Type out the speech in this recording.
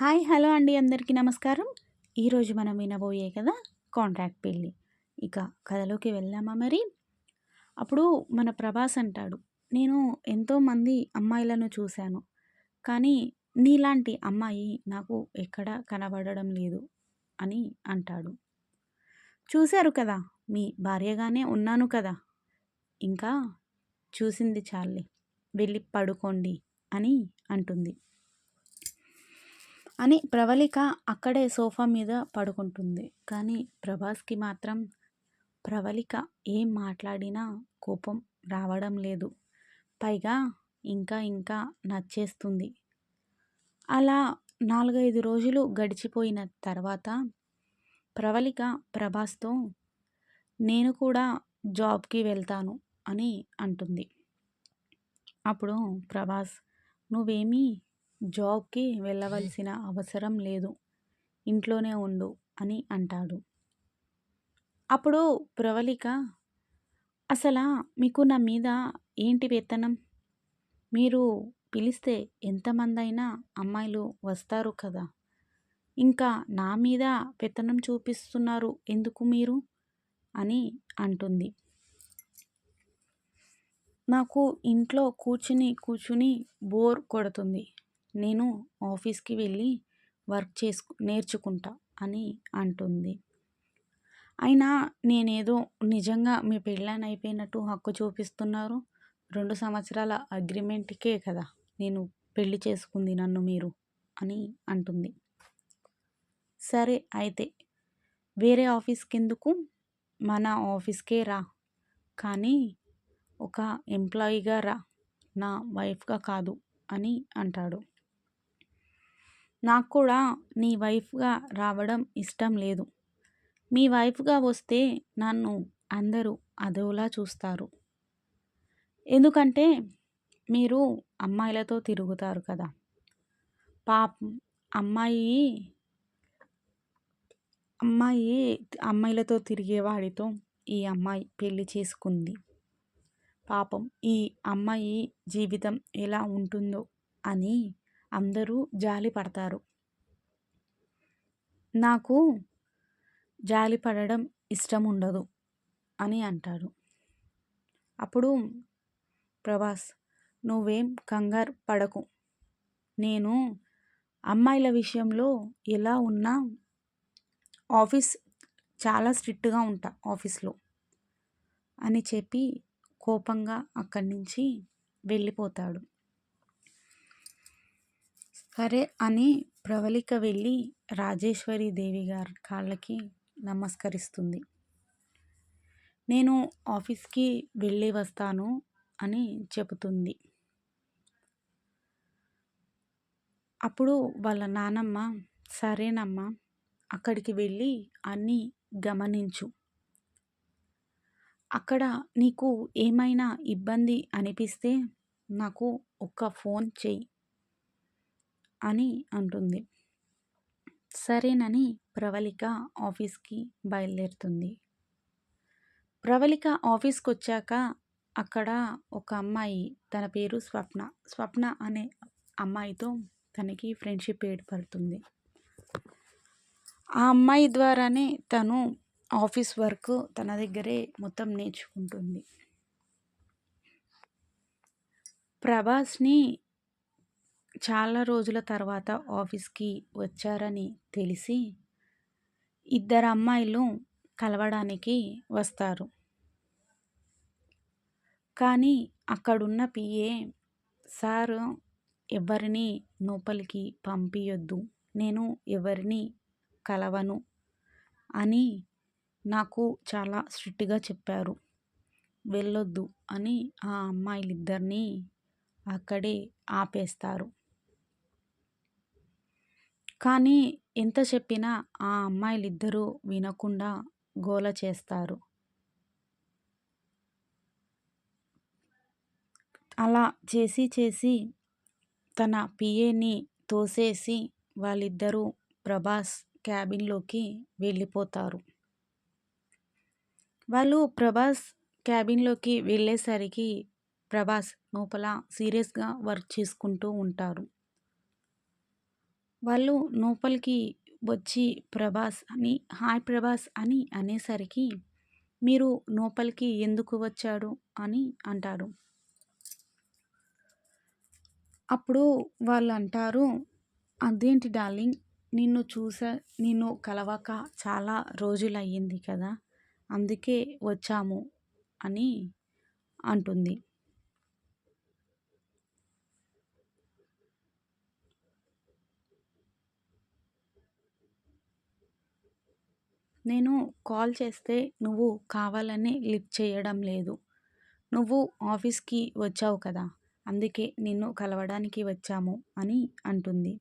Hi hello అండి అందరికీ నమస్కారం. ఈరోజు మనం వినబోయే కదా కాంట్రాక్ట్ పెళ్ళి. ఇక కథలోకి వెళ్దామా మరి? అప్పుడు మన ప్రభాస్ అంటాడు నేను ఎంతోమంది అమ్మాయిలను చూశాను కానీ నీలాంటి అమ్మాయి నాకు ఎక్కడ కనబడడం లేదు అని అంటాడు. చూశారు కదా మీ భార్యగానే ఉన్నాను కదా ఇంకా చూసింది చాలే వెళ్ళి పడుకోండి అని అంటుంది. అని ప్రవళిక అక్కడే సోఫా మీద పడుకుంటుంది. కానీ ప్రభాస్కి మాత్రం ప్రవళిక ఏం మాట్లాడినా కోపం రావడం లేదు. పైగా ఇంకా ఇంకా నచ్చేస్తుంది. అలా నాలుగైదు రోజులు గడిచిపోయిన తర్వాత ప్రవళిక ప్రభాస్తో నేను కూడా జాబ్కి వెళ్తాను అని అంటుంది. అప్పుడు ప్రభాస్ నువ్వేమీ జాబ్కి వెళ్ళవలసిన అవసరం లేదు. ఇంట్లోనే ఉండు అని అంటాడు. అప్పుడు ప్రవళిక అసలు మీకు నా మీద ఏంటి వేతనం? మీరు పిలిస్తే ఎంతమందైనా అమ్మాయిలు వస్తారు కదా. ఇంకా నా మీద పెత్తనం చూపిస్తున్నారు ఎందుకు మీరు? అని అంటుంది. నాకు ఇంట్లో కూర్చుని కూర్చుని బోర్ కొడుతుంది. నేను ఆఫీస్కి వెళ్ళి వర్క్ చేసుకు నేర్చుకుంటా అని అంటుంది. అయినా నేనేదో నిజంగా మీ పెళ్ళాన్ని అయిపోయినట్టు హక్కు చూపిస్తున్నారు. రెండు సంవత్సరాల అగ్రిమెంట్కే కదా నేను పెళ్ళి చేసుకుంది నన్ను మీరు అని అంటుంది. సరే అయితే వేరే ఆఫీస్కి ఎందుకు మన ఆఫీస్కే రా. కానీ ఒక ఎంప్లాయీగా రా. నా వైఫ్గా కాదు అని అంటాడు. నాకు కూడా నీ వైఫ్గా రావడం ఇష్టం లేదు. మీ వైఫ్గా వస్తే నన్ను అందరూ అదోలా చూస్తారు. ఎందుకంటే మీరు అమ్మాయిలతో తిరుగుతారు కదా. పాపం అమ్మాయి అమ్మాయి అమ్మాయిలతో తిరిగేవాడితో ఈ అమ్మాయి పెళ్ళి చేసుకుంది. పాపం ఈ అమ్మాయి జీవితం ఎలా ఉంటుందో అని అందరూ జాలి పడతారు. నాకు జాలి పడడం ఇష్టం ఉండదు అని అంటాడు. అప్పుడు ప్రభాస్ నువ్వేం కంగారు పడకు. నేను అమ్మాయిల విషయంలో ఎలా ఉన్నా ఆఫీస్ చాలా స్ట్రిక్ట్గా ఉంటా ఆఫీస్లో అని చెప్పి కోపంగా అక్కడి నుంచి వెళ్ళిపోతాడు. సరే అని ప్రవళిక వెళ్ళి రాజేశ్వరి దేవి గారి కాళ్ళకి నమస్కరిస్తుంది. నేను ఆఫీస్కి వెళ్ళి వస్తాను అని చెబుతుంది. అప్పుడు వాళ్ళ నానమ్మ సరేనమ్మా అక్కడికి వెళ్ళి అన్నీ గమనించు. అక్కడ నీకు ఏమైనా ఇబ్బంది అనిపిస్తే నాకు ఒక్క ఫోన్ చెయ్యి. అని అంటుంది. సరేనని ప్రవళిక ఆఫీస్కి బయలుదేరుతుంది. ప్రవళిక ఆఫీస్కి వచ్చాక అక్కడ ఒక అమ్మాయి తన పేరు స్వప్న. స్వప్న అనే అమ్మాయితో తనకి ఫ్రెండ్షిప్ ఏర్పడుతుంది. ఆ అమ్మాయి ద్వారానే తను ఆఫీస్ వర్క్ తన దగ్గరే మొత్తం నేర్చుకుంటుంది. ప్రభాస్ని చాలా రోజుల తర్వాత ఆఫీస్కి వచ్చారని తెలిసి ఇద్దరు అమ్మాయిలు కలవడానికి వస్తారు. కానీ అక్కడున్న పిఏ సార్ ఎవరిని లోపలికి పంపించొద్దు నేను ఎవరిని కలవను అని నాకు చాలా స్ట్రిక్ట్గా చెప్పారు. వెళ్ళొద్దు అని ఆ అమ్మాయిలిద్దరినీ అక్కడే ఆపేస్తారు. కానీ ఎంత చెప్పినా ఆ అమ్మాయిలిద్దరూ వినకుండా గోల చేస్తారు. అలా చేసి చేసి తన పిఏని తోసేసి వాళ్ళిద్దరూ ప్రభాస్ క్యాబిన్లోకి వెళ్ళిపోతారు. వాళ్ళు ప్రభాస్ క్యాబిన్లోకి వెళ్ళేసరికి ప్రభాస్ లోపల సీరియస్గా వర్క్ చేసుకుంటూ ఉంటారు. వాళ్ళు లోపలికి వచ్చి ప్రభాస్ అని హాయ్ ప్రభాస్ అని అనేసరికి మీరు లోపలికి ఎందుకు వచ్చాడు అని అంటారు. అప్పుడు వాళ్ళు అంటారు అదేంటి డార్లింగ్ నిన్ను చూసా నిన్ను కలవక చాలా రోజులయ్యింది కదా అందుకే వచ్చాము అని అంటుంది. నేను కాల్ చేస్తే నువ్వు కావాలని లిఫ్ట్ చేయడం లేదు. నువ్వు ఆఫీస్కి వచ్చావు కదా అందుకే నిన్ను కలవడానికి వచ్చాము అని అంటుంది.